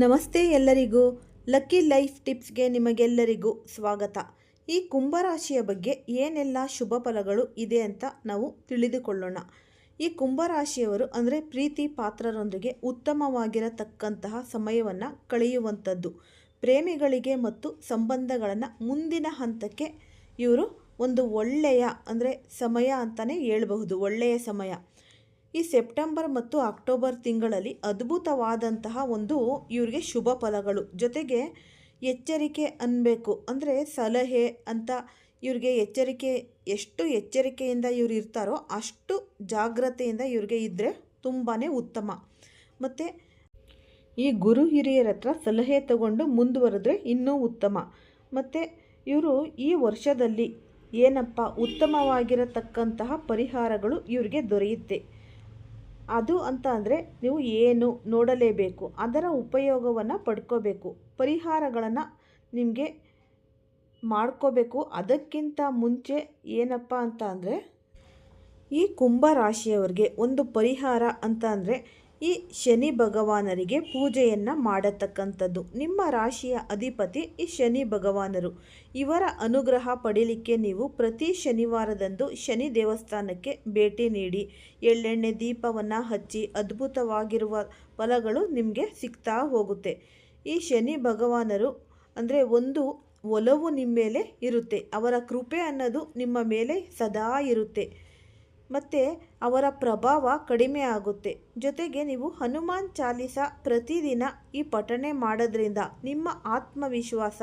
ನಮಸ್ತೆ ಎಲ್ಲರಿಗೂ lucky life ಟಿಪ್ಸ್ಗೆ ನಿಮಗೆಲ್ಲರಿಗೂ ಸ್ವಾಗತ. ಈ ಕುಂಭರಾಶಿಯ ಬಗ್ಗೆ ಏನೆಲ್ಲ ಶುಭ ಫಲಗಳು ಇದೆ ಅಂತ ನಾವು ತಿಳಿದುಕೊಳ್ಳೋಣ. ಈ ಕುಂಭರಾಶಿಯವರು ಅಂದರೆ ಪ್ರೀತಿ ಪಾತ್ರರೊಂದಿಗೆ ಉತ್ತಮವಾಗಿರತಕ್ಕಂತಹ ಸಮಯವನ್ನು ಕಳೆಯುವಂಥದ್ದು. ಪ್ರೇಮಿಗಳಿಗೆ ಮತ್ತು ಸಂಬಂಧಗಳನ್ನು ಮುಂದಿನ ಹಂತಕ್ಕೆ ಇವರು ಒಂದು ಒಳ್ಳೆಯ ಅಂದರೆ ಸಮಯ ಅಂತಲೇ ಹೇಳಬಹುದು. ಒಳ್ಳೆಯ ಸಮಯ. ಈ ಸೆಪ್ಟೆಂಬರ್ ಮತ್ತು ಅಕ್ಟೋಬರ್ ತಿಂಗಳಲ್ಲಿ ಅದ್ಭುತವಾದಂತಹ ಒಂದು ಇವರಿಗೆ ಶುಭ ಫಲಗಳು. ಜೊತೆಗೆ ಎಚ್ಚರಿಕೆ ಅನ್ನಬೇಕು ಅಂದರೆ ಸಲಹೆ ಅಂತ ಇವ್ರಿಗೆ ಎಚ್ಚರಿಕೆ, ಎಷ್ಟು ಎಚ್ಚರಿಕೆಯಿಂದ ಇವ್ರು ಇರ್ತಾರೋ ಅಷ್ಟು ಜಾಗ್ರತೆಯಿಂದ ಇವ್ರಿಗೆ ಇದ್ದರೆ ತುಂಬಾ ಉತ್ತಮ. ಮತ್ತು ಈ ಗುರು ಹಿರಿಯರ ಹತ್ರ ಸಲಹೆ ತಗೊಂಡು ಮುಂದುವರೆದ್ರೆ ಇನ್ನೂ ಉತ್ತಮ. ಮತ್ತು ಇವರು ಈ ವರ್ಷದಲ್ಲಿ ಏನಪ್ಪ ಉತ್ತಮವಾಗಿರತಕ್ಕಂತಹ ಪರಿಹಾರಗಳು ಇವರಿಗೆ ದೊರೆಯುತ್ತೆ. ಅದು ಅಂತ ಅಂದರೆ ನೀವು ಏನು ನೋಡಲೇಬೇಕು, ಅದರ ಉಪಯೋಗವನ್ನು ಪಡ್ಕೋಬೇಕು, ಪರಿಹಾರಗಳನ್ನು ನಿಮಗೆ ಮಾಡ್ಕೋಬೇಕು. ಅದಕ್ಕಿಂತ ಮುಂಚೆ ಏನಪ್ಪ ಅಂತ ಅಂದರೆ ಈ ಕುಂಭ ರಾಶಿಯವರಿಗೆ ಒಂದು ಪರಿಹಾರ ಅಂತ ಅಂದರೆ ಈ ಶನಿ ಭಗವಾನರಿಗೆ ಪೂಜೆಯನ್ನು ಮಾಡತಕ್ಕಂಥದ್ದು. ನಿಮ್ಮ ರಾಶಿಯ ಅಧಿಪತಿ ಈ ಶನಿ ಭಗವಾನರು. ಇವರ ಅನುಗ್ರಹ ಪಡೀಲಿಕ್ಕೆ ನೀವು ಪ್ರತಿ ಶನಿವಾರದಂದು ಶನಿ ದೇವಸ್ಥಾನಕ್ಕೆ ಭೇಟಿ ನೀಡಿ. ಎಳ್ಳೆಣ್ಣೆ ದೀಪವನ್ನು ಹಚ್ಚಿ ಅದ್ಭುತವಾಗಿರುವ ಫಲಗಳು ನಿಮಗೆ ಸಿಗ್ತಾ ಹೋಗುತ್ತೆ. ಈ ಶನಿ ಭಗವಾನರು ಅಂದರೆ ಒಂದು ಒಲವು ನಿಮ್ಮ ಮೇಲೆ ಇರುತ್ತೆ. ಅವರ ಕೃಪೆ ಅನ್ನೋದು ನಿಮ್ಮ ಮೇಲೆ ಸದಾ ಇರುತ್ತೆ. ಮತ್ತು ಅವರ ಪ್ರಭಾವ ಕಡಿಮೆ ಆಗುತ್ತೆ. ಜೊತೆಗೆ ನೀವು ಹನುಮಾನ್ ಚಾಲಿಸ ಪ್ರತಿದಿನ ಈ ಪಠಣೆ ಮಾಡೋದ್ರಿಂದ ನಿಮ್ಮ ಆತ್ಮವಿಶ್ವಾಸ,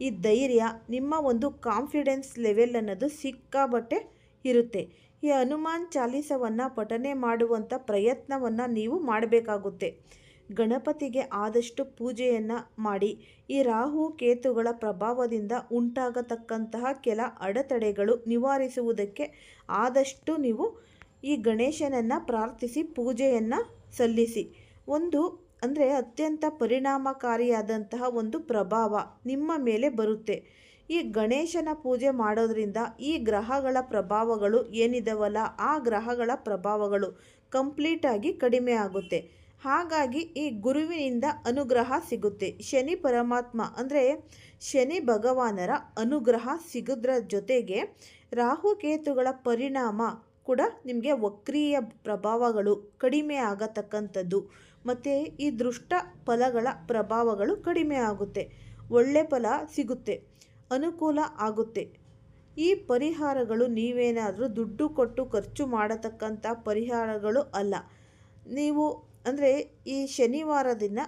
ಈ ಧೈರ್ಯ, ನಿಮ್ಮ ಒಂದು ಕಾನ್ಫಿಡೆನ್ಸ್ ಲೆವೆಲ್ ಅನ್ನೋದು ಸಿಕ್ಕಾಬಟ್ಟೆ ಇರುತ್ತೆ. ಈ ಹನುಮಾನ್ ಚಾಲಿಸವನ್ನು ಪಠನೆ ಮಾಡುವಂಥ ಪ್ರಯತ್ನವನ್ನು ನೀವು ಮಾಡಬೇಕಾಗುತ್ತೆ. ಗಣಪತಿಗೆ ಆದಷ್ಟು ಪೂಜೆಯನ್ನು ಮಾಡಿ. ಈ ರಾಹು ಕೇತುಗಳ ಪ್ರಭಾವದಿಂದ ಉಂಟಾಗತಕ್ಕಂತಹ ಕೆಲ ಅಡೆತಡೆಗಳು ನಿವಾರಿಸುವುದಕ್ಕೆ ಆದಷ್ಟು ನೀವು ಈ ಗಣೇಶನನ್ನು ಪ್ರಾರ್ಥಿಸಿ, ಪೂಜೆಯನ್ನು ಸಲ್ಲಿಸಿ. ಒಂದು ಅಂದರೆ ಅತ್ಯಂತ ಪರಿಣಾಮಕಾರಿಯಾದಂತಹ ಒಂದು ಪ್ರಭಾವ ನಿಮ್ಮ ಮೇಲೆ ಬರುತ್ತೆ. ಈ ಗಣೇಶನ ಪೂಜೆ ಮಾಡೋದ್ರಿಂದ ಈ ಗ್ರಹಗಳ ಪ್ರಭಾವಗಳು ಏನಿದವಲ್ಲ, ಆ ಗ್ರಹಗಳ ಪ್ರಭಾವಗಳು ಕಂಪ್ಲೀಟಾಗಿ ಕಡಿಮೆ ಆಗುತ್ತೆ ಹಾಗಾಗಿ ಈ ಗುರುವಿನಿಂದ ಅನುಗ್ರಹ ಸಿಗುತ್ತೆ. ಶನಿ ಪರಮಾತ್ಮ ಅಂದರೆ ಶನಿ ಭಗವಾನರ ಅನುಗ್ರಹ ಸಿಗೋದ್ರ ಜೊತೆಗೆ ರಾಹುಕೇತುಗಳ ಪರಿಣಾಮ ಕೂಡ ನಿಮಗೆ ವಕ್ರೀಯ ಪ್ರಭಾವಗಳು ಕಡಿಮೆ ಆಗತಕ್ಕಂಥದ್ದು. ಮತ್ತು ಈ ದೃಷ್ಟ ಫಲಗಳ ಪ್ರಭಾವಗಳು ಕಡಿಮೆ ಆಗುತ್ತೆ. ಒಳ್ಳೆ ಫಲ ಸಿಗುತ್ತೆ, ಅನುಕೂಲ ಆಗುತ್ತೆ. ಈ ಪರಿಹಾರಗಳು ನೀವೇನಾದರೂ ದುಡ್ಡು ಕೊಟ್ಟು ಖರ್ಚು ಮಾಡತಕ್ಕಂಥ ಪರಿಹಾರಗಳು ಅಲ್ಲ. ನೀವು ಅಂದರೆ ಈ ಶನಿವಾರ ದಿನ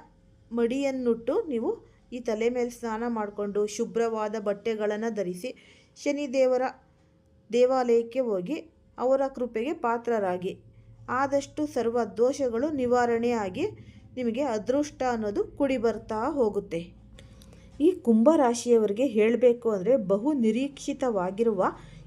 ಮಡಿಯನ್ನುಟ್ಟು ನೀವು ಈ ತಲೆ ಮೇಲೆ ಸ್ನಾನ ಮಾಡಿಕೊಂಡು ಶುಭ್ರವಾದ ಬಟ್ಟೆಗಳನ್ನು ಧರಿಸಿ ಶನಿದೇವರ ದೇವಾಲಯಕ್ಕೆ ಹೋಗಿ ಅವರ ಕೃಪೆಗೆ ಪಾತ್ರರಾಗಿ. ಆದಷ್ಟು ಸರ್ವ ದೋಷಗಳು ನಿವಾರಣೆಯಾಗಿ ನಿಮಗೆ ಅದೃಷ್ಟ ಅನ್ನೋದು ಕುಡಿ ಬರ್ತಾ ಹೋಗುತ್ತೆ. ಈ ಕುಂಭರಾಶಿಯವರಿಗೆ ಹೇಳಬೇಕು ಅಂದರೆ ಬಹು ನಿರೀಕ್ಷಿತವಾಗಿರುವ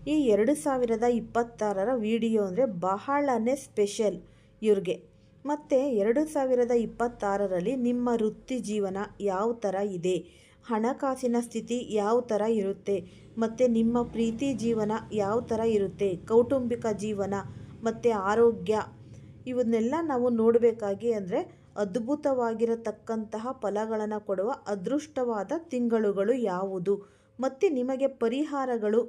ಈ ಎರಡು ಸಾವಿರದ ಇಪ್ಪತ್ತಾರರ ವಿಡಿಯೋ ಅಂದರೆ ಬಹಳನೇ ಸ್ಪೆಷಲ್ ಇವ್ರಿಗೆ. ಮತ್ತು ಎರಡು ಸಾವಿರದ ಇಪ್ಪತ್ತಾರರಲ್ಲಿ ನಿಮ್ಮ ವೃತ್ತಿ ಜೀವನ ಯಾವ ಥರ ಇದೆ? ಹಣಕಾಸಿನ ಸ್ಥಿತಿ ಯಾವ ಥರ ಇರುತ್ತೆ? ಮತ್ತು ನಿಮ್ಮ ಪ್ರೀತಿ ಜೀವನ ಯಾವ ಥರ ಇರುತ್ತೆ? ಕೌಟುಂಬಿಕ ಜೀವನ ಮತ್ತು ಆರೋಗ್ಯ ಇವನ್ನೆಲ್ಲ ನಾವು ನೋಡಬೇಕಾಗಿ ಅಂದರೆ ಅದ್ಭುತವಾಗಿರತಕ್ಕಂತಹ ಫಲಗಳನ್ನು ಕೊಡುವ ಅದೃಷ್ಟವಾದ ತಿಂಗಳುಗಳು ಯಾವುದು? ಮತ್ತು ನಿಮಗೆ ಪರಿಹಾರಗಳು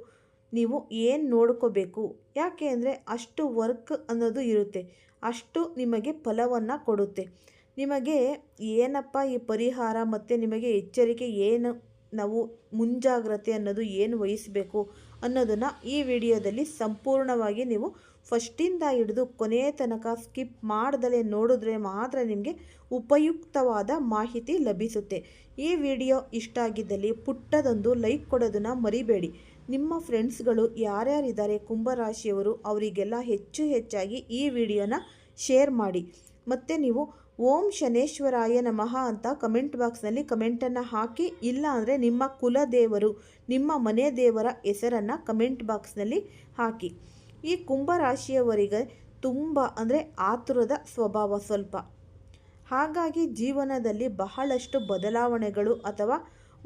ನೀವು ಏನು ನೋಡ್ಕೋಬೇಕು? ಯಾಕೆ ಅಂದರೆ ಅಷ್ಟು ವರ್ಕ್ ಅನ್ನೋದು ಇರುತ್ತೆ. ಅಷ್ಟು ನಿಮಗೆ ಫಲವನ್ನು ಕೊಡುತ್ತೆ. ನಿಮಗೆ ಏನಪ್ಪ ಈ ಪರಿಹಾರ ಮತ್ತು ನಿಮಗೆ ಎಚ್ಚರಿಕೆ ಏನು, ನಾವು ಮುಂಜಾಗ್ರತೆ ಅನ್ನೋದು ಏನು ವಹಿಸಬೇಕು ಅನ್ನೋದನ್ನು ಈ ವಿಡಿಯೋದಲ್ಲಿ ಸಂಪೂರ್ಣವಾಗಿ ನೀವು ಫಸ್ಟಿಂದ ಹಿಡಿದು ಕೊನೆಯ ತನಕ ಸ್ಕಿಪ್ ಮಾಡ್ದಲೇ ನೋಡಿದ್ರೆ ಮಾತ್ರ ನಿಮಗೆ ಉಪಯುಕ್ತವಾದ ಮಾಹಿತಿ ಲಭಿಸುತ್ತೆ. ಈ ವಿಡಿಯೋ ಇಷ್ಟ ಆಗಿದ್ದಲ್ಲಿ ಪುಟ್ಟದೊಂದು ಲೈಕ್ ಕೊಡೋದನ್ನು ಮರಿಬೇಡಿ. ನಿಮ್ಮ ಫ್ರೆಂಡ್ಸ್ಗಳು ಯಾರ್ಯಾರಿದ್ದಾರೆ ಕುಂಭರಾಶಿಯವರು, ಅವರಿಗೆಲ್ಲ ಹೆಚ್ಚು ಹೆಚ್ಚಾಗಿ ಈ ವಿಡಿಯೋನ ಶೇರ್ ಮಾಡಿ. ಮತ್ತು ನೀವು ಓಂ ಶನೇಶ್ವರಾಯ ನಮಃ ಅಂತ ಕಮೆಂಟ್ ಬಾಕ್ಸ್ನಲ್ಲಿ ಕಮೆಂಟನ್ನು ಹಾಕಿ, ಇಲ್ಲ ಅಂದರೆ ನಿಮ್ಮ ಕುಲದೇವರು, ನಿಮ್ಮ ಮನೆ ದೇವರ ಹೆಸರನ್ನು ಕಮೆಂಟ್ ಬಾಕ್ಸ್ನಲ್ಲಿ ಹಾಕಿ. ಈ ಕುಂಭರಾಶಿಯವರಿಗೆ ತುಂಬ ಅಂದರೆ ಆತುರದ ಸ್ವಭಾವ ಸ್ವಲ್ಪ. ಹಾಗಾಗಿ ಜೀವನದಲ್ಲಿ ಬಹಳಷ್ಟು ಬದಲಾವಣೆಗಳು ಅಥವಾ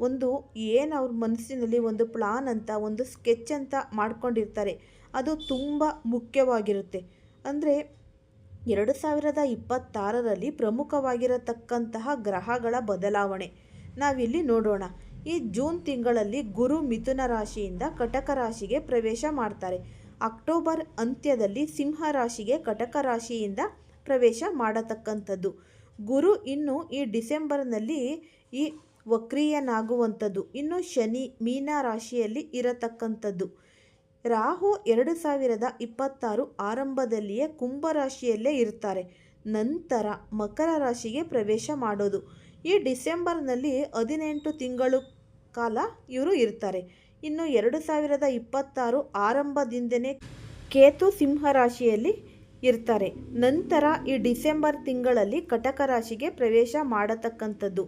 ಒಂದು ಏನು ಅವ್ರ ಮನಸ್ಸಿನಲ್ಲಿ ಒಂದು ಪ್ಲಾನ್ ಅಂತ, ಒಂದು ಸ್ಕೆಚ್ ಅಂತ ಮಾಡ್ಕೊಂಡಿರ್ತಾರೆ. ಅದು ತುಂಬ ಮುಖ್ಯವಾಗಿರುತ್ತೆ. ಅಂದರೆ ಎರಡು ಸಾವಿರದ ಇಪ್ಪತ್ತಾರರಲ್ಲಿ ಪ್ರಮುಖವಾಗಿರತಕ್ಕಂತಹ ಗ್ರಹಗಳ ಬದಲಾವಣೆ. ನಾವಿಲ್ಲಿ ನೋಡೋಣ. ಈ ಜೂನ್ ತಿಂಗಳಲ್ಲಿ ಗುರು ಮಿಥುನ ರಾಶಿಯಿಂದ ಕಟಕ ರಾಶಿಗೆ ಪ್ರವೇಶ ಮಾಡ್ತಾರೆ. ಅಕ್ಟೋಬರ್ ಅಂತ್ಯದಲ್ಲಿ ಸಿಂಹ ರಾಶಿಗೆ ಕಟಕ ರಾಶಿಯಿಂದ ಪ್ರವೇಶ ಮಾಡತಕ್ಕಂಥದ್ದು. ಗುರು ಇನ್ನು ಈ ಡಿಸೆಂಬರ್ನಲ್ಲಿ ಈ ವಕ್ರೀಯನಾಗುವಂಥದ್ದು. ಇನ್ನು ಶನಿ ಮೀನ ರಾಶಿಯಲ್ಲಿ ಇರತಕ್ಕಂಥದ್ದು. ರಾಹು ಎರಡು ಸಾವಿರದ ಇಪ್ಪತ್ತಾರು ಆರಂಭದಲ್ಲಿಯೇ ಕುಂಭರಾಶಿಯಲ್ಲೇ ಇರ್ತಾರೆ. ನಂತರ ಮಕರ ರಾಶಿಗೆ ಪ್ರವೇಶ ಮಾಡೋದು. ಈ ಡಿಸೆಂಬರ್ನಲ್ಲಿ ಹದಿನೆಂಟು ತಿಂಗಳು ಕಾಲ ಇವರು ಇರ್ತಾರೆ. ಇನ್ನು ಎರಡು ಸಾವಿರದ ಇಪ್ಪತ್ತಾರು ಆರಂಭದಿಂದನೇ ಕೇತು ಸಿಂಹ ರಾಶಿಯಲ್ಲಿ ಇರ್ತಾರೆ. ನಂತರ ಈ ಡಿಸೆಂಬರ್ ತಿಂಗಳಲ್ಲಿ ಕಟಕ ರಾಶಿಗೆ ಪ್ರವೇಶ ಮಾಡತಕ್ಕಂಥದ್ದು.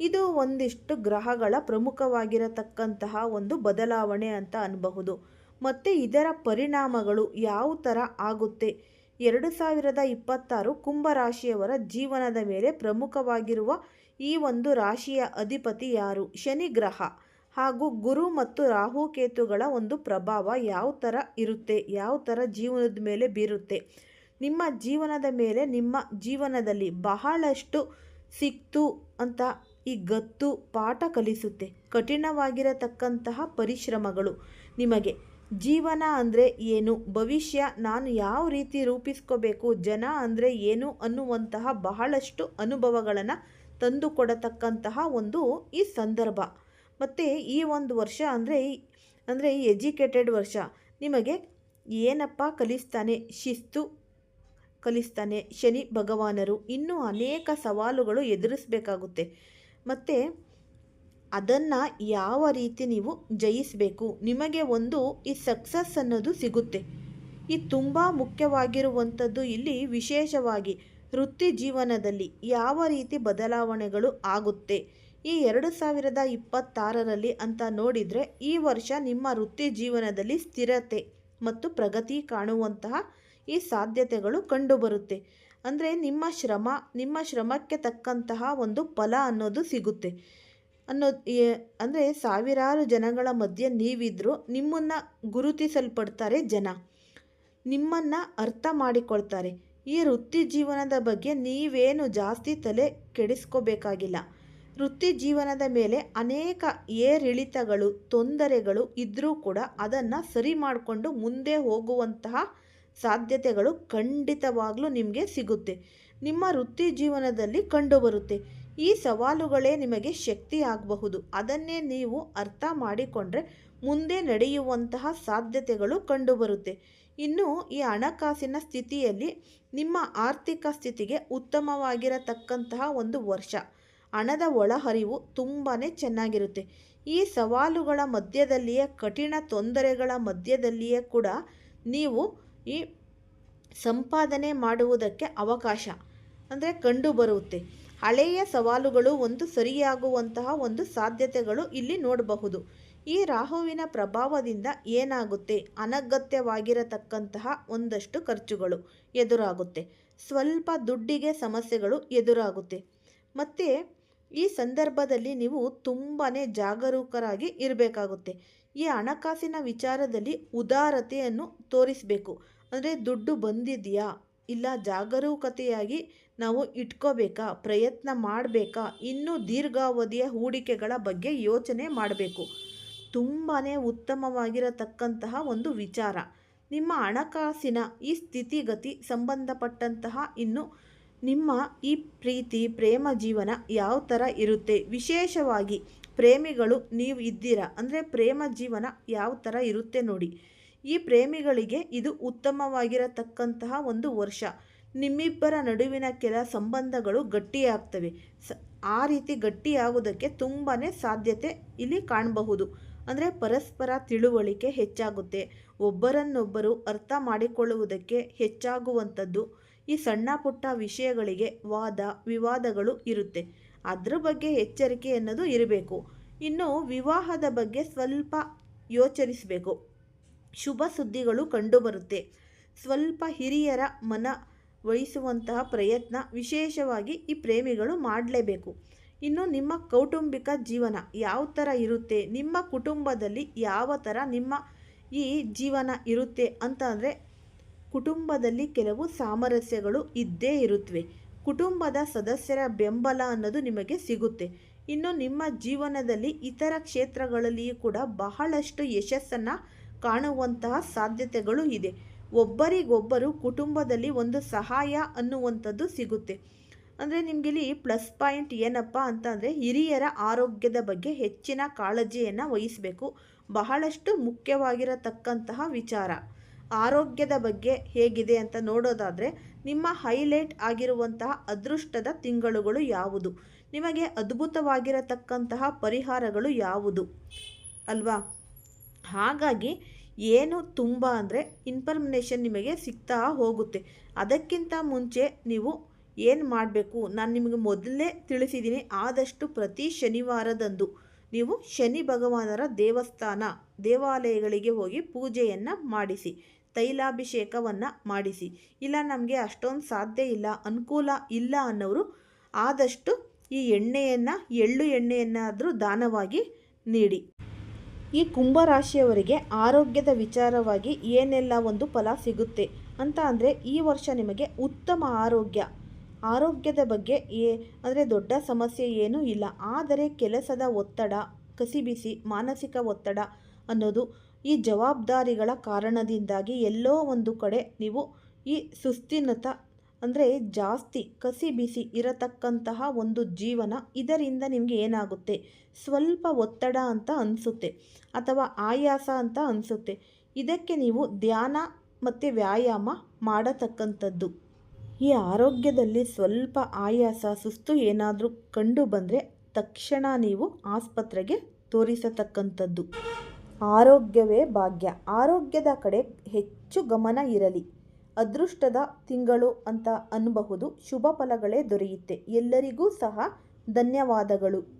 ಇದು ಒಂದಿಷ್ಟು ಗ್ರಹಗಳ ಪ್ರಮುಖವಾಗಿರತಕ್ಕಂತಹ ಒಂದು ಬದಲಾವಣೆ ಅಂತ ಅನ್ಬಹುದು. ಮತ್ತು ಇದರ ಪರಿಣಾಮಗಳು ಯಾವ ಥರ ಆಗುತ್ತೆ? ಎರಡು ಸಾವಿರದ ಇಪ್ಪತ್ತಾರು ಕುಂಭರಾಶಿಯವರ ಜೀವನದ ಮೇಲೆ ಪ್ರಮುಖವಾಗಿರುವ ಈ ಒಂದು ರಾಶಿಯ ಅಧಿಪತಿ ಯಾರು? ಶನಿ ಗ್ರಹ. ಹಾಗೂ ಗುರು ಮತ್ತು ರಾಹುಕೇತುಗಳ ಒಂದು ಪ್ರಭಾವ ಯಾವ ಥರ ಇರುತ್ತೆ? ಯಾವ ಥರ ಜೀವನದ ಮೇಲೆ ಬೀರುತ್ತೆ? ನಿಮ್ಮ ಜೀವನದ ಮೇಲೆ ನಿಮ್ಮ ಜೀವನದಲ್ಲಿ ಬಹಳಷ್ಟು ಸಿಕ್ತು ಅಂತ ಈ ಗತ್ತು ಪಾಠ ಕಲಿಸುತ್ತೆ. ಕಠಿಣವಾಗಿರತಕ್ಕಂತಹ ಪರಿಶ್ರಮಗಳು. ನಿಮಗೆ ಜೀವನ ಅಂದರೆ ಏನು? ಭವಿಷ್ಯ ನಾನು ಯಾವ ರೀತಿ ರೂಪಿಸ್ಕೋಬೇಕು? ಜನ ಅಂದರೆ ಏನು ಅನ್ನುವಂತಹ ಬಹಳಷ್ಟು ಅನುಭವಗಳನ್ನು ತಂದುಕೊಡತಕ್ಕಂತಹ ಒಂದು ಈ ಸಂದರ್ಭ. ಮತ್ತು ಈ ಒಂದು ವರ್ಷ ಅಂದರೆ ಅಂದರೆ ಈ ಎಜುಕೇಟೆಡ್ ವರ್ಷ. ನಿಮಗೆ ಏನಪ್ಪ ಕಲಿಸ್ತಾನೆ? ಶಿಸ್ತು ಕಲಿಸ್ತಾನೆ ಶನಿ ಭಗವಾನರು. ಇನ್ನೂ ಅನೇಕ ಸವಾಲುಗಳು ಎದುರಿಸಬೇಕಾಗುತ್ತೆ. ಮತ್ತು ಅದನ್ನು ಯಾವ ರೀತಿ ನೀವು ಜಯಿಸಬೇಕು? ನಿಮಗೆ ಒಂದು ಈ ಸಕ್ಸಸ್ ಅನ್ನೋದು ಸಿಗುತ್ತೆ. ಈ ತುಂಬ ಮುಖ್ಯವಾಗಿರುವಂಥದ್ದು ಇಲ್ಲಿ ವಿಶೇಷವಾಗಿ ವೃತ್ತಿ ಜೀವನದಲ್ಲಿ ಯಾವ ರೀತಿ ಬದಲಾವಣೆಗಳು ಆಗುತ್ತೆ? ಈ ಎರಡು ಸಾವಿರದ ಇಪ್ಪತ್ತಾರರಲ್ಲಿ ಅಂತ ನೋಡಿದರೆ ಈ ವರ್ಷ ನಿಮ್ಮ ವೃತ್ತಿ ಜೀವನದಲ್ಲಿ ಸ್ಥಿರತೆ ಮತ್ತು ಪ್ರಗತಿ ಕಾಣುವಂತಹ ಈ ಸಾಧ್ಯತೆಗಳು ಕಂಡುಬರುತ್ತೆ. ಅಂದರೆ ನಿಮ್ಮ ಶ್ರಮ, ನಿಮ್ಮ ಶ್ರಮಕ್ಕೆ ತಕ್ಕಂತಹ ಒಂದು ಫಲ ಅನ್ನೋದು ಸಿಗುತ್ತೆ. ಅನ್ನೋ ಅಂದರೆ ಸಾವಿರಾರು ಜನಗಳ ಮಧ್ಯೆ ನೀವಿದ್ದರೂ ನಿಮ್ಮನ್ನು ಗುರುತಿಸಲ್ಪಡ್ತಾರೆ ಜನ. ನಿಮ್ಮನ್ನು ಅರ್ಥ ಮಾಡಿಕೊಳ್ತಾರೆ. ಈ ವೃತ್ತಿ ಜೀವನದ ಬಗ್ಗೆ ನೀವೇನು ಜಾಸ್ತಿ ತಲೆ ಕೆಡಿಸ್ಕೋಬೇಕಾಗಿಲ್ಲ. ವೃತ್ತಿ ಜೀವನದ ಮೇಲೆ ಅನೇಕ ಏರಿಳಿತಗಳು, ತೊಂದರೆಗಳು ಇದ್ದರೂ ಕೂಡ ಅದನ್ನು ಸರಿ ಮಾಡಿಕೊಂಡು ಮುಂದೆ ಹೋಗುವಂತಹ ಸಾಧ್ಯತೆಗಳು ಖಂಡಿತವಾಗ್ಲೂ ನಿಮಗೆ ಸಿಗುತ್ತೆ. ನಿಮ್ಮ ವೃತ್ತಿ ಜೀವನದಲ್ಲಿ ಕಂಡುಬರುತ್ತೆ. ಈ ಸವಾಲುಗಳೇ ನಿಮಗೆ ಶಕ್ತಿ ಆಗಬಹುದು. ಅದನ್ನೇ ನೀವು ಅರ್ಥ ಮಾಡಿಕೊಂಡ್ರೆ ಮುಂದೆ ನಡೆಯುವಂತಹ ಸಾಧ್ಯತೆಗಳು ಕಂಡುಬರುತ್ತೆ. ಇನ್ನು ಈ ಹಣಕಾಸಿನ ಸ್ಥಿತಿಯಲ್ಲಿ ನಿಮ್ಮ ಆರ್ಥಿಕ ಸ್ಥಿತಿಗೆ ಉತ್ತಮವಾಗಿರತಕ್ಕಂತಹ ಒಂದು ವರ್ಷ. ಹಣದ ಒಳಹರಿವು ತುಂಬಾ ಚೆನ್ನಾಗಿರುತ್ತೆ. ಈ ಸವಾಲುಗಳ ಮಧ್ಯದಲ್ಲಿಯೇ, ಕಠಿಣ ತೊಂದರೆಗಳ ಮಧ್ಯದಲ್ಲಿಯೇ ಕೂಡ ನೀವು ಈ ಸಂಪಾದನೆ ಮಾಡುವುದಕ್ಕೆ ಅವಕಾಶ. ಅಂದರೆ ಕಂಡುಬರುತ್ತೆ ಹಳೆಯ ಸವಾಲುಗಳು ಒಂದು ಸರಿಯಾಗುವಂತಹ ಒಂದು ಸಾಧ್ಯತೆಗಳು ಇಲ್ಲಿ ನೋಡಬಹುದು. ಈ ರಾಹುವಿನ ಪ್ರಭಾವದಿಂದ ಏನಾಗುತ್ತೆ? ಅನಗತ್ಯವಾಗಿರತಕ್ಕಂತಹ ಒಂದಷ್ಟು ಖರ್ಚುಗಳು ಎದುರಾಗುತ್ತೆ. ಸ್ವಲ್ಪ ದುಡ್ಡಿಗೆ ಸಮಸ್ಯೆಗಳು ಎದುರಾಗುತ್ತೆ. ಮತ್ತು ಈ ಸಂದರ್ಭದಲ್ಲಿ ನೀವು ತುಂಬಾ ಜಾಗರೂಕರಾಗಿ ಇರಬೇಕಾಗುತ್ತೆ. ಈ ಹಣಕಾಸಿನ ವಿಚಾರದಲ್ಲಿ ಉದಾರತೆಯನ್ನು ತೋರಿಸಬೇಕು. ಅಂದರೆ ದುಡ್ಡು ಬಂದಿದೆಯಾ? ಇಲ್ಲ ಜಾಗರೂಕತೆಯಾಗಿ ನಾವು ಇಟ್ಕೋಬೇಕಾ? ಪ್ರಯತ್ನ ಮಾಡಬೇಕಾ? ಇನ್ನೂ ದೀರ್ಘಾವಧಿಯ ಹೂಡಿಕೆಗಳ ಬಗ್ಗೆ ಯೋಚನೆ ಮಾಡಬೇಕು. ತುಂಬಾ ಉತ್ತಮವಾಗಿರತಕ್ಕಂತಹ ಒಂದು ವಿಚಾರ. ನಿಮ್ಮ ಹಣಕಾಸಿನ ಈ ಸ್ಥಿತಿಗತಿ ಸಂಬಂಧಪಟ್ಟಂತಹ ಇನ್ನು ನಿಮ್ಮ ಈ ಪ್ರೀತಿ, ಪ್ರೇಮ ಜೀವನ ಯಾವ ಥರ ಇರುತ್ತೆ? ವಿಶೇಷವಾಗಿ ಪ್ರೇಮಿಗಳು ನೀವು ಇದ್ದೀರಾ? ಅಂದರೆ ಪ್ರೇಮ ಜೀವನ ಯಾವ ಥರ ಇರುತ್ತೆ ನೋಡಿ. ಈ ಪ್ರೇಮಿಗಳಿಗೆ ಇದು ಉತ್ತಮವಾಗಿರತಕ್ಕಂತಹ ಒಂದು ವರ್ಷ. ನಿಮ್ಮಿಬ್ಬರ ನಡುವಿನ ಕೆಲ ಸಂಬಂಧಗಳು ಗಟ್ಟಿಯಾಗ್ತವೆ. ಸ, ಆ ರೀತಿ ಗಟ್ಟಿಯಾಗುವುದಕ್ಕೆ ತುಂಬಾ ಸಾಧ್ಯತೆ ಇಲ್ಲಿ ಕಾಣಬಹುದು. ಅಂದರೆ ಪರಸ್ಪರ ತಿಳುವಳಿಕೆ ಹೆಚ್ಚಾಗುತ್ತೆ. ಒಬ್ಬರನ್ನೊಬ್ಬರು ಅರ್ಥ ಮಾಡಿಕೊಳ್ಳುವುದಕ್ಕೆ ಹೆಚ್ಚಾಗುವಂಥದ್ದು ಈ ಸಣ್ಣ ಪುಟ್ಟ ವಿಷಯಗಳಿಗೆ ವಾದ, ವಿವಾದಗಳು ಇರುತ್ತೆ. ಅದರ ಬಗ್ಗೆ ಎಚ್ಚರಿಕೆ ಅನ್ನೋದು ಇರಬೇಕು. ಇನ್ನು ವಿವಾಹದ ಬಗ್ಗೆ ಸ್ವಲ್ಪ ಯೋಚರಿಸಬೇಕು. ಶುಭ ಸುದ್ದಿಗಳು ಕಂಡುಬರುತ್ತೆ. ಸ್ವಲ್ಪ ಹಿರಿಯರ ಮನ ವಹಿಸುವಂತಹ ಪ್ರಯತ್ನ ವಿಶೇಷವಾಗಿ ಈ ಪ್ರೇಮಿಗಳು ಮಾಡಲೇಬೇಕು. ಇನ್ನು ನಿಮ್ಮ ಕೌಟುಂಬಿಕ ಜೀವನ ಯಾವ ಥರ ಇರುತ್ತೆ? ನಿಮ್ಮ ಕುಟುಂಬದಲ್ಲಿ ಯಾವ ಥರ ನಿಮ್ಮ ಈ ಜೀವನ ಇರುತ್ತೆ ಅಂತ ಅಂದರೆ ಕುಟುಂಬದಲ್ಲಿ ಕೆಲವು ಸಾಮರಸ್ಯಗಳು ಇದ್ದೇ ಇರುತ್ತವೆ ಕುಟುಂಬದ ಸದಸ್ಯರ ಬೆಂಬಲ ಅನ್ನೋದು ನಿಮಗೆ ಸಿಗುತ್ತೆ. ಇನ್ನು ನಿಮ್ಮ ಜೀವನದಲ್ಲಿ ಇತರ ಕ್ಷೇತ್ರಗಳಲ್ಲಿಯೂ ಕೂಡ ಬಹಳಷ್ಟು ಯಶಸ್ಸನ್ನು ಕಾಣುವಂತಹ ಸಾಧ್ಯತೆಗಳು ಇದೆ. ಒಬ್ಬರಿಗೊಬ್ಬರು ಕುಟುಂಬದಲ್ಲಿ ಒಂದು ಸಹಾಯ ಅನ್ನುವಂಥದ್ದು ಸಿಗುತ್ತೆ. ಅಂದರೆ ನಿಮಗಿಲ್ಲಿ ಪ್ಲಸ್ ಪಾಯಿಂಟ್ ಏನಪ್ಪ ಅಂತಂದರೆ ಹಿರಿಯರ ಆರೋಗ್ಯದ ಬಗ್ಗೆ ಹೆಚ್ಚಿನ ಕಾಳಜಿಯನ್ನು ವಹಿಸಬೇಕು. ಬಹಳಷ್ಟು ಮುಖ್ಯವಾಗಿರತಕ್ಕಂತಹ ವಿಚಾರ. ಆರೋಗ್ಯದ ಬಗ್ಗೆ ಹೇಗಿದೆ ಅಂತ ನೋಡೋದಾದರೆ ನಿಮ್ಮ ಹೈಲೈಟ್ ಆಗಿರುವಂತಹ ಅದೃಷ್ಟದ ತಿಂಗಳುಗಳು ಯಾವುದು? ನಿಮಗೆ ಅದ್ಭುತವಾಗಿರತಕ್ಕಂತಹ ಪರಿಹಾರಗಳು ಯಾವುದು? ಅಲ್ವಾ? ಹಾಗಾಗಿ ಏನು ತುಂಬ ಅಂದರೆ ಇನ್ಫಾರ್ಮೇಷನ್ ನಿಮಗೆ ಸಿಗ್ತಾ ಹೋಗುತ್ತೆ. ಅದಕ್ಕಿಂತ ಮುಂಚೆ ನೀವು ಏನು ಮಾಡಬೇಕು? ನಾನು ನಿಮಗೆ ಮೊದಲೇ ತಿಳಿಸಿದ್ದೀನಿ ಆದಷ್ಟು ಪ್ರತಿ ಶನಿವಾರದಂದು ನೀವು ಶನಿ ಭಗವಾನರ ದೇವಸ್ಥಾನ, ದೇವಾಲಯಗಳಿಗೆ ಹೋಗಿ ಪೂಜೆಯನ್ನು ಮಾಡಿಸಿ, ತೈಲಾಭಿಷೇಕವನ್ನು ಮಾಡಿಸಿ. ಇಲ್ಲ, ನಮಗೆ ಅಷ್ಟೊಂದು ಸಾಧ್ಯ ಇಲ್ಲ, ಅನುಕೂಲ ಇಲ್ಲ ಅನ್ನೋರು ಆದಷ್ಟು ಈ ಎಣ್ಣೆಯನ್ನು, ಎಳ್ಳು ಎಣ್ಣೆಯನ್ನಾದರೂ ದಾನವಾಗಿ ನೀಡಿ. ಈ ಕುಂಭರಾಶಿಯವರಿಗೆ ಆರೋಗ್ಯದ ವಿಚಾರವಾಗಿ ಏನೆಲ್ಲ ಒಂದು ಫಲ ಸಿಗುತ್ತೆ ಅಂತ ಅಂದರೆ ಈ ವರ್ಷ ನಿಮಗೆ ಉತ್ತಮ ಆರೋಗ್ಯ. ಆರೋಗ್ಯದ ಬಗ್ಗೆ ಏ, ಅಂದರೆ ದೊಡ್ಡ ಸಮಸ್ಯೆ ಏನೂ ಇಲ್ಲ. ಆದರೆ ಕೆಲಸದ ಒತ್ತಡ, ಕಸಿಬಿಸಿ ಮಾನಸಿಕ ಒತ್ತಡ ಅನ್ನೋದು ಈ ಜವಾಬ್ದಾರಿಗಳ ಕಾರಣದಿಂದಾಗಿ ಎಲ್ಲೋ ಒಂದು ಕಡೆ ನೀವು ಈ ಸುಸ್ತಿನತ ಅಂದರೆ ಜಾಸ್ತಿ ಕಸಿ ಬಿಸಿ ಇರತಕ್ಕಂತಹ ಒಂದು ಜೀವನ ಇದರಿಂದ ನಿಮಗೆ ಏನಾಗುತ್ತೆ? ಸ್ವಲ್ಪ ಒತ್ತಡ ಅಂತ ಅನಿಸುತ್ತೆ ಅಥವಾ ಆಯಾಸ ಅಂತ ಅನಿಸುತ್ತೆ. ಇದಕ್ಕೆ ನೀವು ಧ್ಯಾನ ಮತ್ತು ವ್ಯಾಯಾಮ ಮಾಡತಕ್ಕಂಥದ್ದು. ಈ ಆರೋಗ್ಯದಲ್ಲಿ ಸ್ವಲ್ಪ ಆಯಾಸ, ಸುಸ್ತು ಏನಾದರೂ ಕಂಡು ಬಂದರೆ ತಕ್ಷಣ ನೀವು ಆಸ್ಪತ್ರೆಗೆ ತೋರಿಸತಕ್ಕಂಥದ್ದು. ಆರೋಗ್ಯವೇ ಭಾಗ್ಯ. ಆರೋಗ್ಯದ ಕಡೆ ಹೆಚ್ಚು ಗಮನ ಇರಲಿ. ಅದೃಷ್ಟದ ತಿಂಗಳು ಅಂತ ಅನ್ನಬಹುದು. ಶುಭ ಫಲಗಳೇ ದೊರೆಯುತ್ತೆ. ಎಲ್ಲರಿಗೂ ಸಹ ಧನ್ಯವಾದಗಳು.